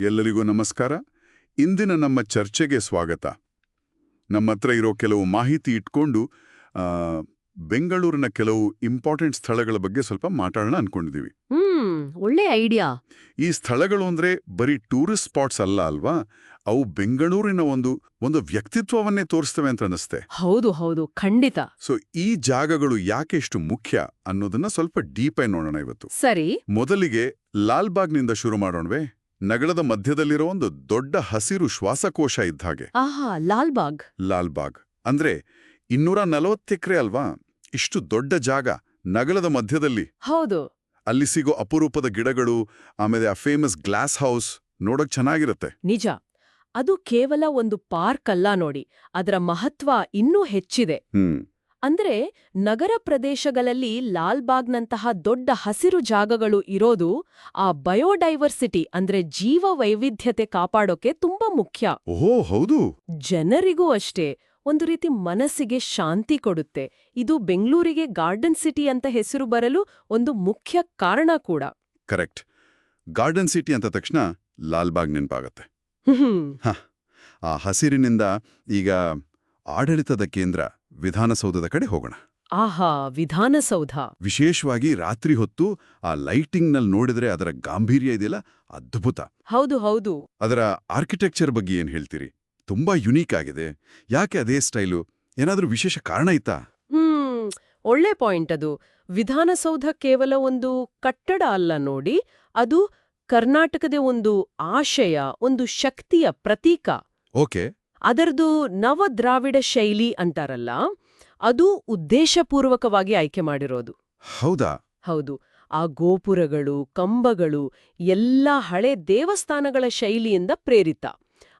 ಎಲ್ಲರಿಗೂ ನಮಸ್ಕಾರ. ಇಂದಿನ ನಮ್ಮ ಚರ್ಚೆಗೆ ಸ್ವಾಗತ. ನಮ್ಮ ಹತ್ರ ಇರೋ ಕೆಲವು ಮಾಹಿತಿ ಇಟ್ಕೊಂಡು ಬೆಂಗಳೂರಿನ ಕೆಲವು ಇಂಪಾರ್ಟೆಂಟ್ ಸ್ಥಳಗಳ ಬಗ್ಗೆ ಸ್ವಲ್ಪ ಮಾತಾಡೋಣ ಅನ್ಕೊಂಡಿದೀವಿ. ಹ್ಮ್ ಒಳ್ಳೆ ಐಡಿಯಾ. ಈ ಸ್ಥಳಗಳು ಅಂದ್ರೆ ಬರೀ ಟೂರಿಸ್ಟ್ ಸ್ಪಾಟ್ಸ್ ಅಲ್ಲ ಅಲ್ವಾ? ಅವು ಬೆಂಗಳೂರಿನ ಒಂದು ಒಂದು ವ್ಯಕ್ತಿತ್ವವನ್ನೇ ತೋರಿಸ್ತವೆ ಅಂತ ಅನಿಸ್ತೆ ಹೌದು ಹೌದು ಖಂಡಿತ. ಸೊ ಈ ಜಾಗಗಳು ಯಾಕೆ ಇಷ್ಟು ಮುಖ್ಯ ಅನ್ನೋದನ್ನ ಸ್ವಲ್ಪ ಡೀಪ್ ಆಗಿ ನೋಡೋಣ ಇವತ್ತು. ಸರಿ. ಮೊದಲಿಗೆ ಲಾಲ್ಬಾಗ್ನಿಂದ ಶುರು ಮಾಡೋಣವೇ. ನಗರದ ಮಧ್ಯದಲ್ಲಿರೋ ಒಂದು ದೊಡ್ಡ ಹಸಿರು ಶ್ವಾಸಕೋಶ ಇದ್ದಾಗೆ ಆಹಾ ಲಾಲ್ಬಾಗ್. ಲಾಲ್ಬಾಗ್. ಅಂದ್ರೆ ಇನ್ನೂರ ನಲವತ್ತೆಕ್ರೆ ಅಲ್ವಾ? ಇಷ್ಟು ದೊಡ್ಡ ಜಾಗ ನಗರದ ಮಧ್ಯದಲ್ಲಿ. ಹೌದು. ಅಲ್ಲಿ ಸಿಗೋ ಅಪರೂಪದ ಗಿಡಗಳು ಆಮೇಲೆ ಆ ಫೇಮಸ್ ಗ್ಲಾಸ್ ಹೌಸ್ ನೋಡಕ್ ಚೆನ್ನಾಗಿರುತ್ತೆ. ನಿಜ. ಅದು ಕೇವಲ ಒಂದು ಪಾರ್ಕ್ ಅಲ್ಲ ನೋಡಿ. ಅದರ ಮಹತ್ವ ಇನ್ನೂ ಹೆಚ್ಚಿದೆ. ಹ್ಮ್. ಅಂದ್ರೆ ನಗರ ಪ್ರದೇಶಗಳಲ್ಲಿ ಲಾಲ್ಬಾಗ್ನಂತಹ ದೊಡ್ಡ ಹಸಿರು ಜಾಗಗಳು ಇರೋದು ಆ ಬಯೋಡೈವರ್ಸಿಟಿ ಅಂದ್ರೆ ಜೀವ ವೈವಿಧ್ಯತೆ ಕಾಪಾಡೋಕೆ ತುಂಬಾ ಮುಖ್ಯ. ಓಹೋ ಹೌದು. ಜನರಿಗೂ ಅಷ್ಟೇ. ಒಂದು ರೀತಿ ಮನಸ್ಸಿಗೆ ಶಾಂತಿ ಕೊಡುತ್ತೆ. ಇದು ಬೆಂಗಳೂರಿಗೆ ಗಾರ್ಡನ್ ಸಿಟಿ ಅಂತ ಹೆಸರು ಬರಲು ಒಂದು ಮುಖ್ಯ ಕಾರಣ ಕೂಡ. ಕರೆಕ್ಟ್. ಗಾರ್ಡನ್ ಸಿಟಿ ಅಂತ ತಕ್ಷಣ ಲಾಲ್ಬಾಗ್ ನೆನಪಾಗತ್ತೆ. ಆ ಹಸಿರಿನಿಂದ ಈಗ ಆಡಳಿತದ ಕೇಂದ್ರ ವಿಧಾನಸೌಧದ ಕಡೆ ಹೋಗೋಣ. ಆಹಾ ವಿಧಾನಸೌಧ. ವಿಶೇಷವಾಗಿ ರಾತ್ರಿ ಹೊತ್ತು ಆ ಲೈಟಿಂಗ್ನಲ್ಲಿ ನೋಡಿದ್ರೆ ಅದರ ಗಾಂಭೀರ್ಯ ಇದೆಯಲ್ಲ ಅದ್ಭುತ. ಹೌದು ಹೌದು. ಅದರ ಆರ್ಕಿಟೆಕ್ಚರ್ ಬಗ್ಗೆ ಏನ್ ಹೇಳ್ತೀರಿ? ತುಂಬಾ ಯುನೀಕ್ ಆಗಿದೆ. ಯಾಕೆ ಅದೇ ಸ್ಟೈಲು? ಏನಾದ್ರೂ ವಿಶೇಷ ಕಾರಣ ಇತ್ತಾ? ಹ್ಮ್ ಒಳ್ಳೆ ಪಾಯಿಂಟ್ ಅದು. ವಿಧಾನಸೌಧ ಕೇವಲ ಒಂದು ಕಟ್ಟಡ ಅಲ್ಲ ನೋಡಿ ಅದು ಕರ್ನಾಟಕದ ಒಂದು ಆಶಯ ಒಂದು ಶಕ್ತಿಯ ಪ್ರತೀಕ. ಓಕೆ. ಅದರದು ನವದ್ರಾವಿಡ ಶೈಲಿ ಅಂತಾರಲ್ಲ ಅದು ಉದ್ದೇಶಪೂರ್ವಕವಾಗಿ ಆಯ್ಕೆ ಮಾಡಿರೋದು. ಹೌದಾ? ಹೌದು. ಆ ಗೋಪುರಗಳು ಕಂಬಗಳು ಎಲ್ಲ ಹಳೆ ದೇವಸ್ಥಾನಗಳ ಶೈಲಿಯಿಂದ ಪ್ರೇರಿತ.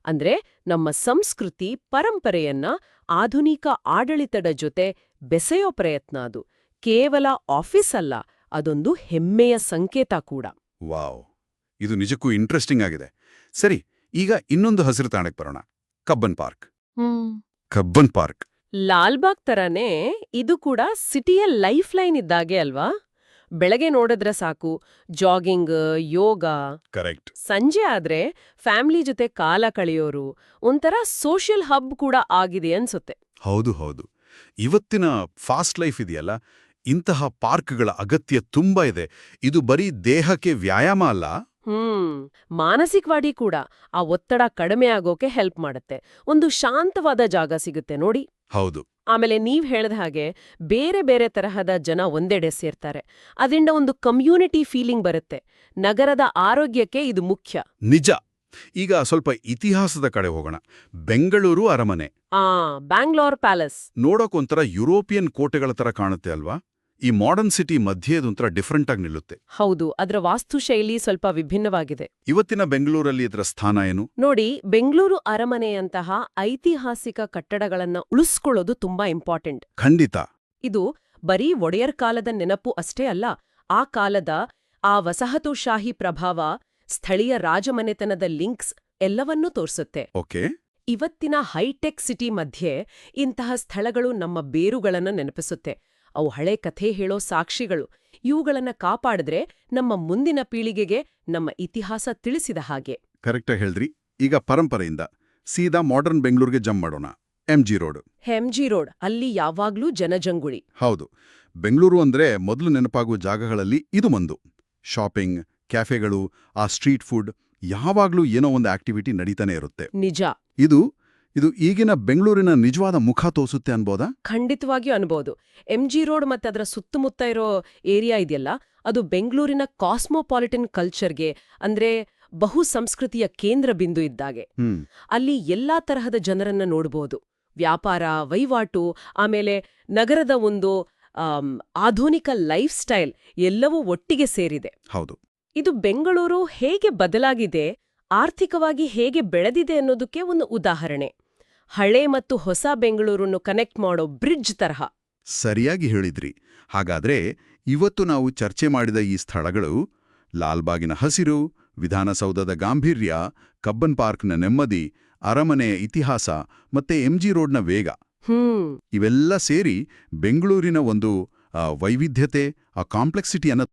ಅಂದ್ರೆ ನಮ್ಮ ಸಂಸ್ಕೃತಿ ಪರಂಪರೆಯನ್ನ ಆಧುನಿಕ ಆಡಳಿತದ ಜೊತೆ ಬೆಸೆಯೋ ಪ್ರಯತ್ನ ಅದು. ಕೇವಲ ಆಫೀಸ್ ಅಲ್ಲ ಅದೊಂದು ಹೆಮ್ಮೆಯ ಸಂಕೇತ ಕೂಡ. ವಾವ್. ಇದು ನಿಜಕ್ಕೂ ಇಂಟ್ರೆಸ್ಟಿಂಗ್ ಆಗಿದೆ. ಸರಿ ಈಗ ಇನ್ನೊಂದು ಹಸಿರು ತಾಣಕ್ಕೆ ಬರೋಣ. Cubbon park. Cubbon park. Lalbagh ತರನೇ ಇದು ಕೂಡ ಸಿಟಿಯ ಲೈಫ್ ಲೈನ್ ಇದ್ದಾಗೆ ಅಲ್ವಾ? ಬೆಳಗ್ಗೆ ನೋಡಿದ್ರೆ ಸಾಕು ಜಾಗಿಂಗ್ ಯೋಗ. ಕರೆಕ್ಟ್. ಸಂಜೆ ಆದ್ರೆ ಫ್ಯಾಮಿಲಿ ಜೊತೆ ಕಾಲ ಕಳೆಯೋರು ಒಂಥರ ಸೋಷಿಯಲ್ ಹಬ್ ಕೂಡ ಆಗಿದೆ ಅನ್ಸುತ್ತೆ. ಹೌದು ಹೌದು. ಇವತ್ತಿನ ಫಾಸ್ಟ್ ಲೈಫ್ ಇದೆಯಲ್ಲ ಇಂತಹ ಪಾರ್ಕ್ಗಳ ಅಗತ್ಯ ತುಂಬಾ ಇದೆ. ಇದು ಬರೀ ದೇಹಕ್ಕೆ ವ್ಯಾಯಾಮ ಅಲ್ಲ ಹ್ಮ್ ಮಾನಸಿಕವಾಗಿ ಕೂಡ ಆ ಒತ್ತಡ ಕಡಿಮೆ ಆಗೋಕೆ ಹೆಲ್ಪ್ ಮಾಡುತ್ತೆ. ಒಂದು ಶಾಂತವಾದ ಜಾಗ ಸಿಗುತ್ತೆ ನೋಡಿ. ಹೌದು. ಆಮೇಲೆ ನೀವ್ ಹೇಳ್ದ ಹಾಗೆ ಬೇರೆ ಬೇರೆ ತರಹದ ಜನ ಒಂದೆಡೆ ಸೇರ್ತಾರೆ. ಅದರಿಂದ ಒಂದು ಕಮ್ಯುನಿಟಿ ಫೀಲಿಂಗ್ ಬರುತ್ತೆ. ನಗರದ ಆರೋಗ್ಯಕ್ಕೆ ಇದು ಮುಖ್ಯ. ನಿಜ. ಈಗ ಸ್ವಲ್ಪ ಇತಿಹಾಸದ ಕಡೆ ಹೋಗೋಣ. ಬೆಂಗಳೂರು ಅರಮನೆ. ಆ ಬ್ಯಾಂಗ್ಲೋರ್ ಪ್ಯಾಲೇಸ್. ನೋಡೋಕೊಂಥರ ಯುರೋಪಿಯನ್ ಕೋಟೆಗಳ ತರ ಕಾಣುತ್ತೆ ಅಲ್ವಾ? ಈ ಮಾಡರ್ನ್ ಸಿಟಿ ಮಧ್ಯೆ ಅದೊಂಥರ ಡಿಫ್ರೆಂಟ್ ಆಗಿ ನಿಲ್ಲುತ್ತೆ. ಹೌದು ಅದರ ವಾಸ್ತುಶೈಲಿ ಸ್ವಲ್ಪ ವಿಭಿನ್ನವಾಗಿದೆ. ಇವತ್ತಿನ ಬೆಂಗಳೂರಲ್ಲಿ ಇದರ ಸ್ಥಾನ ಏನು? ನೋಡಿ ಬೆಂಗಳೂರು ಅರಮನೆಯಂತಹ ಐತಿಹಾಸಿಕ ಕಟ್ಟಡಗಳನ್ನ ಉಳಿಸ್ಕೊಳ್ಳೋದು ತುಂಬಾ ಇಂಪಾರ್ಟೆಂಟ್ ಖಂಡಿತ. ಇದು ಬರೀ ಒಡೆಯರ್ ಕಾಲದ ನೆನಪು ಅಷ್ಟೇ ಅಲ್ಲ ಆ ಕಾಲದ ಆ ವಸಾಹತುಶಾಹಿ ಪ್ರಭಾವ ಸ್ಥಳೀಯ ರಾಜಮನೆತನದ ಲಿಂಕ್ಸ್ ಎಲ್ಲವನ್ನೂ ತೋರಿಸುತ್ತೆ. ಓಕೆ. ಇವತ್ತಿನ ಹೈಟೆಕ್ ಸಿಟಿ ಮಧ್ಯೆ ಇಂತಹ ಸ್ಥಳಗಳು ನಮ್ಮ ಬೇರುಗಳನ್ನು ನೆನಪಿಸುತ್ತೆ. ಅವು ಹಳೆ ಕಥೆ ಹೇಳೋ ಸಾಕ್ಷಿಗಳು. ಇವುಗಳನ್ನ ಕಾಪಾಡಿದ್ರೆ ನಮ್ಮ ಮುಂದಿನ ಪೀಳಿಗೆಗೆ ನಮ್ಮ ಇತಿಹಾಸ ತಿಳಿಸಿದ ಹಾಗೆ. ಕರೆಕ್ಟಾಗಿ ಹೇಳ್ರಿ ಈಗ ಪರಂಪರೆಯಿಂದ. ಸೀದಾ ಮಾಡರ್ನ್ ಬೆಂಗಳೂರಿಗೆ ಜಂಪ್ ಮಾಡೋಣ. M G road G road ಅಲ್ಲಿ ಯಾವಾಗ್ಲೂ ಜನಜಂಗುಳಿ. ಹೌದು. ಬೆಂಗಳೂರು ಅಂದ್ರೆ ಮೊದಲು ನೆನಪಾಗುವ ಜಾಗಗಳಲ್ಲಿ ಇದು ಒಂದು. ಶಾಪಿಂಗ್ ಕ್ಯಾಫೆಗಳು ಆ ಸ್ಟ್ರೀಟ್ ಫುಡ್ ಯಾವಾಗ್ಲೂ ಏನೋ ಒಂದು ಆಕ್ಟಿವಿಟಿ ನಡೀತಾನೆ ಇರುತ್ತೆ. ನಿಜ. ಇದು ಇದು ಈಗಿನ ಬೆಂಗಳೂರಿನ ನಿಜವಾದ ಮುಖ ತೋರಿಸುತ್ತೆ ಅನ್ಬೋದಾ? ಖಂಡಿತವಾಗಿಯೂ ಅನ್ಬೋದು. ಎಂ ಜಿ ರೋಡ್ ಮತ್ತೆ ಅದರ ಸುತ್ತಮುತ್ತ ಇರೋ ಏರಿಯಾ ಇದೆಯಲ್ಲ ಅದು ಬೆಂಗಳೂರಿನ ಕಾಸ್ಮೋಪಾಲಿಟನ್ ಕಲ್ಚರ್ಗೆ ಅಂದ್ರೆ ಬಹು ಸಂಸ್ಕೃತಿಯ ಕೇಂದ್ರ ಬಿಂದು ಇದ್ದಾಗೆ. ಅಲ್ಲಿ ಎಲ್ಲಾ ತರಹದ ಜನರನ್ನ ನೋಡ್ಬೋದು. ವ್ಯಾಪಾರ ವಹಿವಾಟು ಆಮೇಲೆ ನಗರದ ಒಂದು ಆಧುನಿಕ ಲೈಫ್ ಸ್ಟೈಲ್ ಎಲ್ಲವೂ ಒಟ್ಟಿಗೆ ಸೇರಿದೆ. ಹೌದು. ಇದು ಬೆಂಗಳೂರು ಹೇಗೆ ಬದಲಾಗಿದೆ ಆರ್ಥಿಕವಾಗಿ ಹೇಗೆ ಬೆಳೆದಿದೆ ಅನ್ನೋದಕ್ಕೆ ಒಂದು ಉದಾಹರಣೆ. ಹಳೆ ಮತ್ತು ಹೊಸ ಬೆಂಗಳೂರನ್ನು ಕನೆಕ್ಟ್ ಮಾಡೋ ಬ್ರಿಡ್ಜ್ ತರಹ. ಸರಿಯಾಗಿ ಹೇಳಿದ್ರಿ. ಹಾಗಾದ್ರೆ ಇವತ್ತು ನಾವು ಚರ್ಚೆ ಮಾಡಿದ ಈ ಸ್ಥಳಗಳು ಲಾಲ್ಬಾಗಿನ ಹಸಿರು ವಿಧಾನಸೌಧದ ಗಾಂಭೀರ್ಯ ಕಬ್ಬನ್ ಪಾರ್ಕ್ನ ನೆಮ್ಮದಿ ಅರಮನೆಯ ಇತಿಹಾಸ ಮತ್ತೆ ಎಂಜಿ ರೋಡ್ನ ವೇಗ. ಇವೆಲ್ಲ ಸೇರಿ ಬೆಂಗಳೂರಿನ ಒಂದು ವೈವಿಧ್ಯತೆ ಆ ಕಾಂಪ್ಲೆಕ್ಸಿಟಿಯನ್ನು